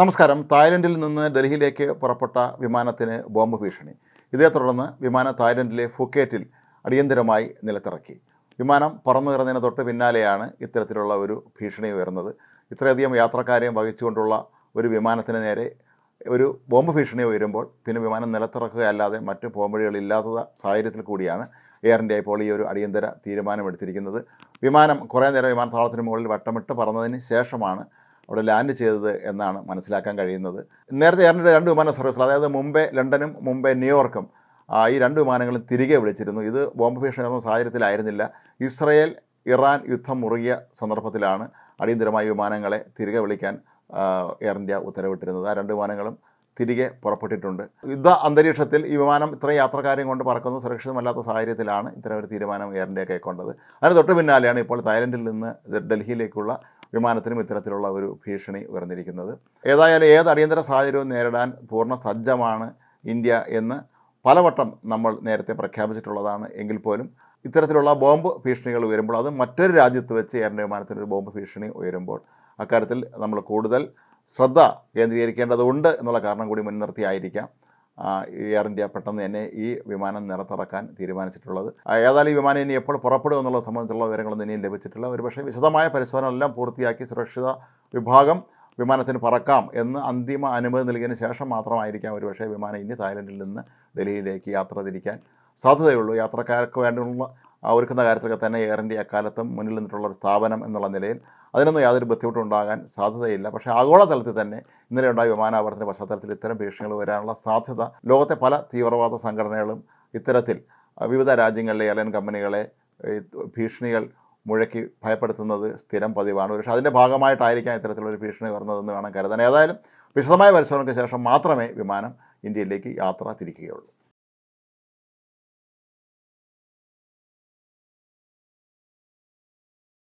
നമസ്കാരം. തായ്ലൻഡിൽ നിന്ന് ഡൽഹിയിലേക്ക് പുറപ്പെട്ട വിമാനത്തിന് ബോംബ് ഭീഷണി. ഇതേ തുടർന്ന് വിമാനം തായ്ലൻഡിലെ ഫുക്കേറ്റിൽ അടിയന്തരമായി നിലത്തിറക്കി. വിമാനം പറന്നു കയറുന്നതിന് തൊട്ട് പിന്നാലെയാണ് ഇത്തരത്തിലുള്ള ഒരു ഭീഷണി ഉയർന്നത്. ഇത്രയധികം യാത്രക്കാരെയും വഹിച്ചുകൊണ്ടുള്ള ഒരു വിമാനത്തിന് നേരെ ഒരു ബോംബ് ഭീഷണി ഉയരുമ്പോൾ പിന്നെ വിമാനം നിലത്തിറക്കുകയല്ലാതെ മറ്റ് പോംവഴികളില്ലാത്ത സാഹചര്യത്തിൽ കൂടിയാണ് എയർ ഇന്ത്യ ഇപ്പോൾ ഈ ഒരു അടിയന്തര തീരുമാനമെടുത്തിരിക്കുന്നത്. വിമാനം കുറേ നേരം വിമാനത്താവളത്തിന് മുകളിൽ വട്ടമിട്ട് പറന്നതിന് ശേഷമാണ് അവിടെ ലാൻഡ് ചെയ്തത് എന്നാണ് മനസ്സിലാക്കാൻ കഴിയുന്നത്. നേരത്തെ ഇന്ത്യയുടെ രണ്ട് വിമാന സർവീസുകൾ അതായത് മുംബൈ ലണ്ടനും മുംബൈ ന്യൂയോർക്കും ഈ രണ്ട് വിമാനങ്ങളും തിരികെ വിളിച്ചിരുന്നു. ഇത് ബോംബ് ഭീഷണി നടന്ന സാഹചര്യത്തിലായിരുന്നില്ല ഇസ്രയേൽ ഇറാൻ യുദ്ധം മുറുകിയ സന്ദർഭത്തിലാണ് അടിയന്തരമായി വിമാനങ്ങളെ തിരികെ വിളിക്കാൻ എയർ ഇന്ത്യ ഉത്തരവിട്ടിരുന്നത്. ആ രണ്ട് വിമാനങ്ങളും തിരികെ പുറപ്പെട്ടിട്ടുണ്ട്. യുദ്ധ അന്തരീക്ഷത്തിൽ ഈ വിമാനം ഇത്രയും യാത്രക്കാരെയും കൊണ്ട് പറക്കുന്നത് സുരക്ഷിതമല്ലാത്ത സാഹചര്യത്തിലാണ് ഇത്തരം ഒരു തീരുമാനം എയർ ഇന്ത്യ കൈക്കൊണ്ടത്. അതിന് തൊട്ട് പിന്നാലെയാണ് ഇപ്പോൾ തായ്ലൻഡിൽ നിന്ന് ഡൽഹിയിലേക്കുള്ള വിമാനത്തിനും ഇത്തരത്തിലുള്ള ഒരു ഭീഷണി ഉയർന്നിരിക്കുന്നത്. ഏതായാലും ഏത് അടിയന്തര സാഹചര്യവും നേരിടാൻ പൂർണ സജ്ജമാണ് ഇന്ത്യ എന്ന് പലവട്ടം നമ്മൾ നേരത്തെ പ്രഖ്യാപിച്ചിട്ടുള്ളതാണ്. എങ്കിൽ പോലും ഇത്തരത്തിലുള്ള ബോംബ് ഭീഷണികൾ ഉയരുമ്പോൾ അത് മറ്റൊരു രാജ്യത്ത് വെച്ച് ഇന്ത്യ വിമാനത്തിൽ ഒരു ബോംബ് ഭീഷണി ഉയരുമ്പോൾ അക്കാര്യത്തിൽ നമ്മൾ കൂടുതൽ ശ്രദ്ധ കേന്ദ്രീകരിക്കേണ്ടതുണ്ട് എന്നുള്ള കാരണം കൂടി മുൻനിർത്തിയായിരിക്കാം. എയർ ഇന്ത്യ പെട്ടെന്ന് തന്നെ ഈ വിമാനം നിറത്തിറക്കാൻ തീരുമാനിച്ചിട്ടുള്ളത്. ഏതായാലും ഈ വിമാനം ഇനി എപ്പോൾ പുറപ്പെടും എന്നുള്ളത് സംബന്ധിച്ചുള്ള വിവരങ്ങളൊന്നും ഇനിയും ലഭിച്ചിട്ടില്ല. ഒരുപക്ഷെ വിശദമായ പരിശോധന എല്ലാം പൂർത്തിയാക്കി സുരക്ഷിത വിഭാഗം വിമാനത്തിന് പറക്കാം എന്ന് അന്തിമ അനുമതി നൽകിയതിന് ശേഷം മാത്രമായിരിക്കാം ഒരുപക്ഷെ വിമാനം ഇനി തായ്ലൻഡിൽ നിന്ന് ഡൽഹിയിലേക്ക് യാത്ര തിരിക്കാൻ സാധ്യതയുള്ളൂ. യാത്രക്കാർക്ക് വേണ്ടിയുള്ള ഒരുക്കുന്ന കാര്യത്തിലൊക്കെ തന്നെ എയർ ഇന്ത്യ അക്കാലത്തും മുന്നിൽ നിന്നിട്ടുള്ള ഒരു സ്ഥാപനം എന്നുള്ള നിലയിൽ അതിനൊന്നും യാതൊരു ബുദ്ധിമുട്ടും ഉണ്ടാകാൻ സാധ്യതയില്ല. പക്ഷേ ആഗോളതലത്തിൽ തന്നെ ഇന്നലെ ഉണ്ടായ വിമാനാപകടത്തിന്റെ പശ്ചാത്തലത്തിൽ ഇത്തരം ഭീഷണികൾ വരാനുള്ള സാധ്യത ലോകത്തെ പല തീവ്രവാദ സംഘടനകളും ഇത്തരത്തിൽ വിവിധ രാജ്യങ്ങളിലെ എയർലൈൻ കമ്പനികളെ ഭീഷണികൾ മുഴക്കി ഭയപ്പെടുത്തുന്നത് സ്ഥിരം പതിവാണ്. പക്ഷേ അതിന്റെ ഭാഗമായിട്ടായിരിക്കാം ഇത്തരത്തിലുള്ള ഒരു ഭീഷണി വരുന്നതെന്ന് വേണം കരുതാൻ. ഏതായാലും വിശദമായ പരിശോധനയ്ക്ക് ശേഷം മാത്രമേ വിമാനം ഇന്ത്യയിലേക്ക് യാത്ര തിരിക്കുകയുള്ളൂ.